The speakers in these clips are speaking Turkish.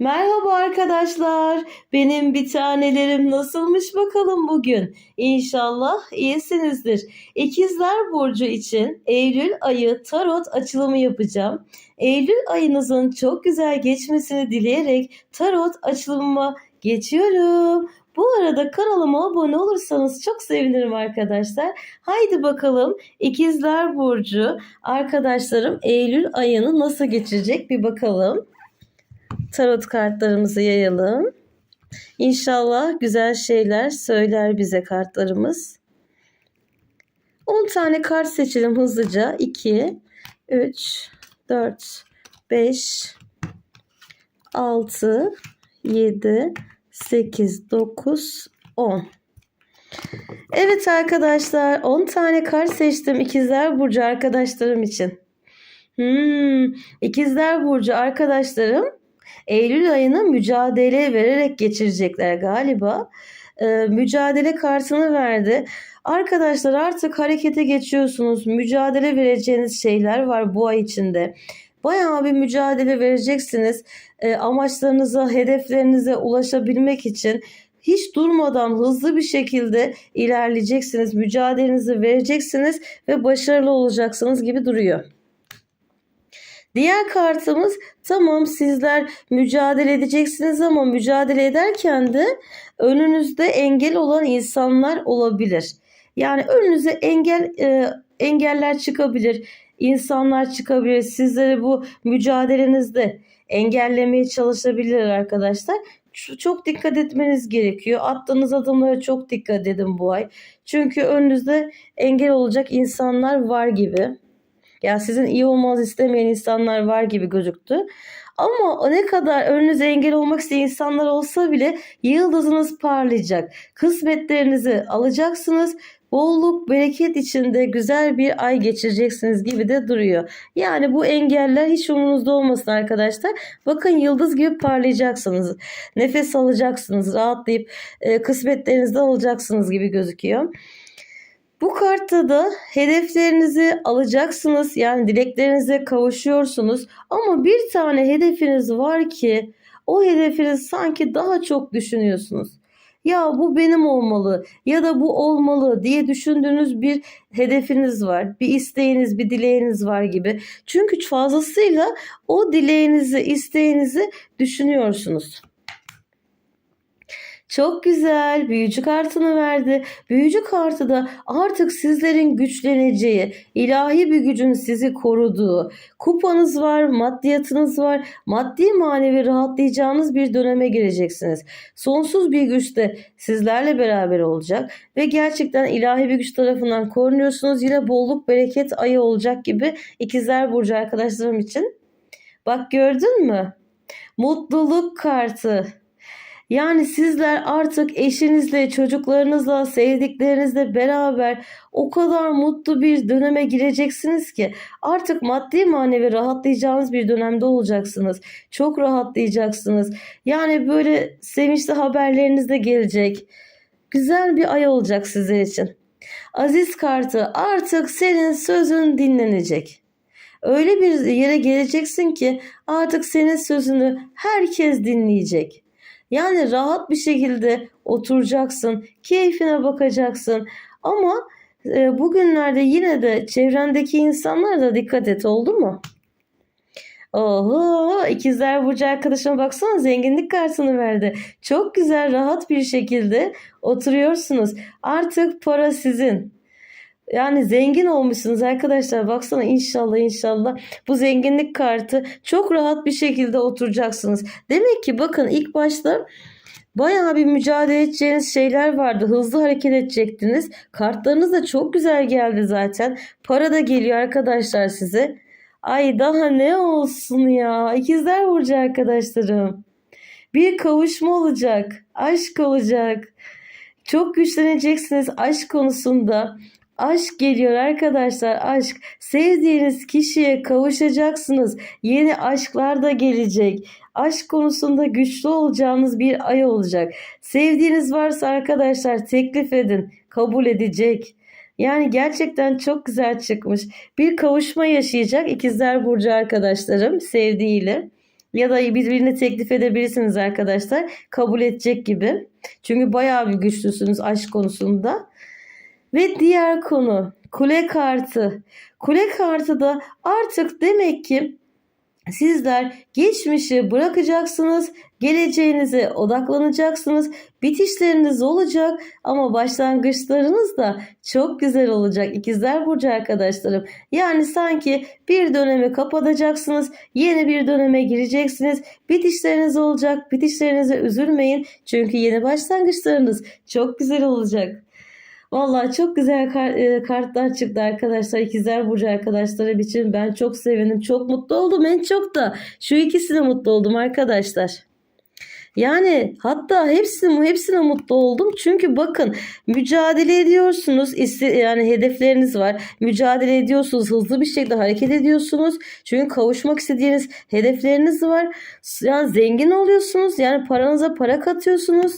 Merhaba arkadaşlar. Benim bir tanelerim nasılmış bakalım bugün. İnşallah iyisinizdir. İkizler Burcu için Eylül ayı tarot açılımı yapacağım. Eylül ayınızın çok güzel geçmesini dileyerek tarot açılımıma geçiyorum. Bu arada kanalıma abone olursanız çok sevinirim arkadaşlar. Haydi bakalım İkizler Burcu arkadaşlarım Eylül ayını nasıl geçirecek bir bakalım tarot kartlarımızı yayalım. İnşallah güzel şeyler söyler bize kartlarımız. 10 tane kart seçelim hızlıca. 2, 3, 4, 5, 6, 7, 8, 9, 10. Evet arkadaşlar 10 tane kart seçtim ikizler burcu arkadaşlarım için. Hmm, ikizler burcu arkadaşlarım Eylül ayını mücadele vererek geçirecekler galiba. Ee, mücadele kartını verdi. Arkadaşlar artık harekete geçiyorsunuz. Mücadele vereceğiniz şeyler var bu ay içinde. Bayağı bir mücadele vereceksiniz. Ee, amaçlarınıza, hedeflerinize ulaşabilmek için hiç durmadan hızlı bir şekilde ilerleyeceksiniz. Mücadelenizi vereceksiniz ve başarılı olacaksınız gibi duruyor. Diğer kartımız tamam sizler mücadele edeceksiniz ama mücadele ederken de önünüzde engel olan insanlar olabilir. Yani önünüze engel e, engeller çıkabilir, insanlar çıkabilir. Sizleri bu mücadelenizde engellemeye çalışabilirler arkadaşlar. Çok dikkat etmeniz gerekiyor. Attığınız adımlara çok dikkat edin bu ay. Çünkü önünüzde engel olacak insanlar var gibi. Ya sizin iyi olmanızı istemeyen insanlar var gibi gözüktü. Ama ne kadar önünüze engel olmak isteyen insanlar olsa bile yıldızınız parlayacak. Kısmetlerinizi alacaksınız. Bolluk, bereket içinde güzel bir ay geçireceksiniz gibi de duruyor. Yani bu engeller hiç umurunuzda olmasın arkadaşlar. Bakın yıldız gibi parlayacaksınız. Nefes alacaksınız. Rahatlayıp e, kısmetlerinizi alacaksınız gibi gözüküyor. Bu kartta da hedeflerinizi alacaksınız. Yani dileklerinize kavuşuyorsunuz. Ama bir tane hedefiniz var ki o hedefiniz sanki daha çok düşünüyorsunuz. Ya bu benim olmalı ya da bu olmalı diye düşündüğünüz bir hedefiniz var. Bir isteğiniz, bir dileğiniz var gibi. Çünkü fazlasıyla o dileğinizi, isteğinizi düşünüyorsunuz. Çok güzel. Büyücü kartını verdi. Büyücü kartı da artık sizlerin güçleneceği, ilahi bir gücün sizi koruduğu, kupanız var, maddiyatınız var, maddi manevi rahatlayacağınız bir döneme gireceksiniz. Sonsuz bir güç de sizlerle beraber olacak ve gerçekten ilahi bir güç tarafından korunuyorsunuz. Yine bolluk bereket ayı olacak gibi ikizler burcu arkadaşlarım için. Bak gördün mü? Mutluluk kartı. Yani sizler artık eşinizle, çocuklarınızla, sevdiklerinizle beraber o kadar mutlu bir döneme gireceksiniz ki artık maddi manevi rahatlayacağınız bir dönemde olacaksınız. Çok rahatlayacaksınız. Yani böyle sevinçli haberleriniz de gelecek. Güzel bir ay olacak sizler için. Aziz kartı artık senin sözün dinlenecek. Öyle bir yere geleceksin ki artık senin sözünü herkes dinleyecek. Yani rahat bir şekilde oturacaksın, keyfine bakacaksın. Ama e, bugünlerde yine de çevrendeki insanlara da dikkat et oldu mu? Oho ikizler burcu arkadaşıma baksana zenginlik kartını verdi. Çok güzel rahat bir şekilde oturuyorsunuz. Artık para sizin. Yani zengin olmuşsunuz arkadaşlar. Baksana inşallah inşallah bu zenginlik kartı çok rahat bir şekilde oturacaksınız. Demek ki bakın ilk başta bayağı bir mücadele edeceğiniz şeyler vardı. Hızlı hareket edecektiniz. Kartlarınız da çok güzel geldi zaten. Para da geliyor arkadaşlar size. Ay daha ne olsun ya. İkizler Burcu arkadaşlarım. Bir kavuşma olacak. Aşk olacak. Çok güçleneceksiniz aşk konusunda. Aşk geliyor arkadaşlar aşk. Sevdiğiniz kişiye kavuşacaksınız. Yeni aşklar da gelecek. Aşk konusunda güçlü olacağınız bir ay olacak. Sevdiğiniz varsa arkadaşlar teklif edin. Kabul edecek. Yani gerçekten çok güzel çıkmış. Bir kavuşma yaşayacak ikizler burcu arkadaşlarım sevdiğiyle. Ya da birbirine teklif edebilirsiniz arkadaşlar. Kabul edecek gibi. Çünkü bayağı bir güçlüsünüz aşk konusunda. Ve diğer konu kule kartı. Kule kartı da artık demek ki sizler geçmişi bırakacaksınız, geleceğinize odaklanacaksınız. Bitişleriniz olacak ama başlangıçlarınız da çok güzel olacak İkizler Burcu arkadaşlarım. Yani sanki bir dönemi kapatacaksınız, yeni bir döneme gireceksiniz. Bitişleriniz olacak, bitişlerinize üzülmeyin. Çünkü yeni başlangıçlarınız çok güzel olacak. Vallahi çok güzel kar- e, kartlar çıktı arkadaşlar. İkizler Burcu arkadaşlarım için ben çok sevindim. Çok mutlu oldum. En çok da şu ikisine mutlu oldum arkadaşlar. Yani hatta hepsine, hepsine mutlu oldum. Çünkü bakın mücadele ediyorsunuz. Yani hedefleriniz var. Mücadele ediyorsunuz. Hızlı bir şekilde hareket ediyorsunuz. Çünkü kavuşmak istediğiniz hedefleriniz var. Yani zengin oluyorsunuz. Yani paranıza para katıyorsunuz.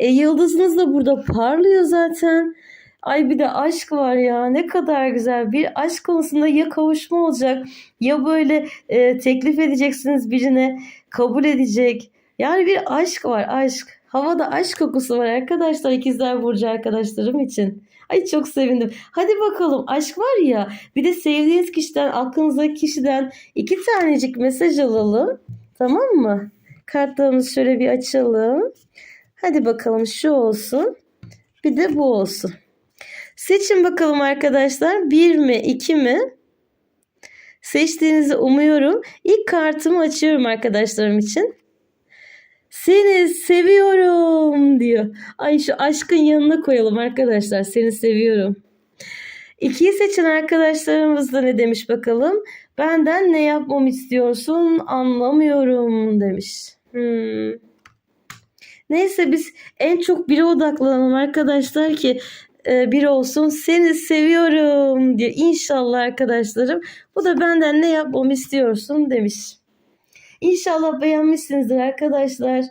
E, yıldızınız da burada parlıyor zaten. Ay bir de aşk var ya ne kadar güzel bir aşk konusunda ya kavuşma olacak ya böyle e, teklif edeceksiniz birine kabul edecek. Yani bir aşk var aşk. Havada aşk kokusu var arkadaşlar ikizler burcu arkadaşlarım için. Ay çok sevindim. Hadi bakalım aşk var ya bir de sevdiğiniz kişiden aklınızdaki kişiden iki tanecik mesaj alalım. Tamam mı? Kartlarımızı şöyle bir açalım. Hadi bakalım şu olsun. Bir de bu olsun. Seçin bakalım arkadaşlar. Bir mi iki mi? Seçtiğinizi umuyorum. İlk kartımı açıyorum arkadaşlarım için. Seni seviyorum diyor. Ay şu aşkın yanına koyalım arkadaşlar. Seni seviyorum. İkiyi seçen arkadaşlarımız da ne demiş bakalım. Benden ne yapmamı istiyorsun anlamıyorum demiş. Hmm. Neyse biz en çok bire odaklanalım arkadaşlar ki e, bir olsun seni seviyorum diyor. İnşallah arkadaşlarım. Bu da benden ne yapmamı istiyorsun demiş. İnşallah beğenmişsinizdir arkadaşlar.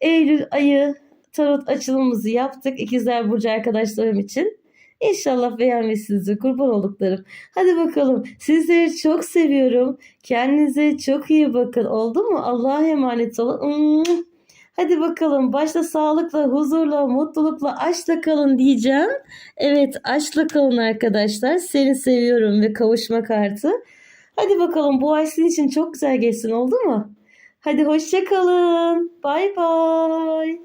Eylül ayı tarot açılımımızı yaptık İkizler Burcu arkadaşlarım için. İnşallah beğenmişsinizdir kurban olduklarım. Hadi bakalım sizleri çok seviyorum. Kendinize çok iyi bakın oldu mu? Allah'a emanet olun. Hadi bakalım başta sağlıkla, huzurla, mutlulukla, aşkla kalın diyeceğim. Evet aşkla kalın arkadaşlar. Seni seviyorum ve kavuşma kartı. Hadi bakalım bu ay sizin için çok güzel geçsin oldu mu? Hadi hoşça kalın. Bay bay.